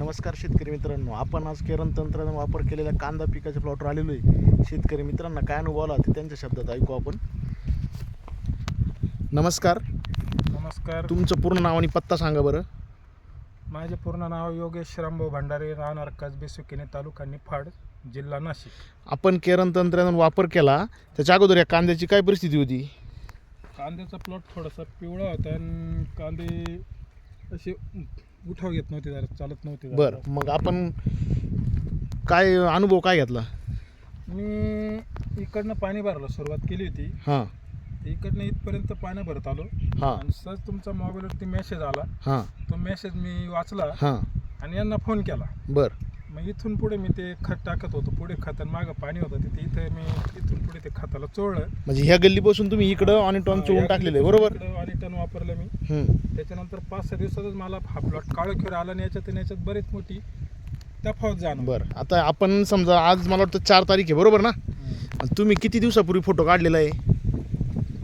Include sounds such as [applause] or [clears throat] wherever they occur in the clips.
नमस्कार शेतकरी मित्रांनो. आपण आज केरन तंत्राचा वापर केलेल्या कांदा पिकाच्या प्लॉटवर आलेलो आहे. शेतकरी मित्रांना काय अनुभव आला ते त्यांच्या शब्दात ऐकू आपण. नमस्कार. नमस्कार. तुमचं पूर्ण नाव आणि पत्ता सांगा बरं. माझे पूर्ण नाव योगेश रामभाऊ भंडारे राहणार कसबे सुकिने तालुका निफाड जिल्हा नाशिक. आपण केरन तंत्राचा वापर केला त्याच्या अगोदर या कांद्याची काय परिस्थिती होती? कांद्याचा प्लॉट थोडासा पिवळा होता आणि कांदे असे उठाव घेत नव्हते जरा चालत नव्हते जरा. बरं मग आपण काय अनुभव काय घेतला? मी इकडनं पाणी भरायला सुरुवात केली होती. हां. इकडनं इथपर्यंत पाणी भरत आलो. हां. आणि सहज तुमचा मोबाईलवरती मेसेज आला. हां. तो मेसेज मी वाचला. हां. आणि यांना फोन केला. बरं. मग इथून पुढे मी ते खत टाकत होतो. पुढे खत आणि मागं पाणी होतं. तिथे इथे मी इथून पुढे ते खताला चोळलं. म्हणजे ह्या गल्लीपासून तुम्ही इकडं आणि टॉन चोळून टाकलेलं आहे बरोबर? आणि टन वापरलं मी. हम्म. त्याच्यानंतर पाच सहा दिवसातच मला हा प्लॉट काळं खेळ आला आणि याच्यात आणि याच्यात बरीच मोठी तफावत जाणवली. बरं. आता आपण समजा आज मला वाटतं चार तारीख आहे बरोबर ना. आणि तुम्ही किती दिवसापूर्वी फोटो काढलेला आहे?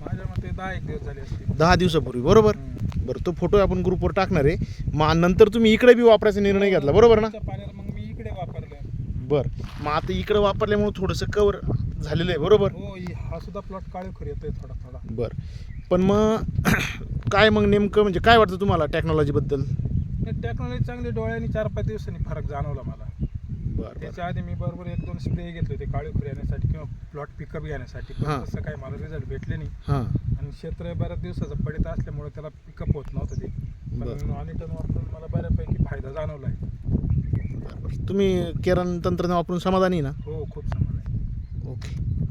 माझ्या मते दहा एक दिवस झाले असतील. दहा दिवसापूर्वी बरोबर? हम्म. बरं तो फोटो आपण ग्रुपवर टाकणार आहे. मग नंतर तुम्ही इकडे बी वापरायचा निर्णय घेतला बरोबर ना? पाण्याला मग इकडे वापरलं. बरं. मग आता इकडे वापरल्यामुळे थोडंसं कवर झालेलं आहे बरोबर? हो हा सुद्धा प्लॉट काळे खरी येतोय थोडा थोडा. बरं. पण मग [clears throat] काय मग नेमकं म्हणजे काय वाटतं तुम्हाला टेक्नॉलॉजीबद्दल टेक्नॉलॉजी चांगली डोळ्याने चार पाच दिवसांनी फरक जाणवला मला. बरं बरं. त्याच्या आधी मी बरोबर एक दोन स्प्रे घेतले होते काळे खुरी येण्यासाठी किंवा प्लॉट पिकअप घेण्यासाठी. हां. तसं काही मला रिझल्ट भेटले नाही. हां. आणि क्षेत्र बऱ्याच दिवसाचं पडित असल्यामुळे त्याला पिकअप होत नव्हतं ते. बरं. पण ऑनिटन वापरून मला बऱ्यापैकी फायदा बरं बरं तुम्ही केरन तंत्रज्ञान वापरून समाधानी ना? हो खूप समाधान. ओके.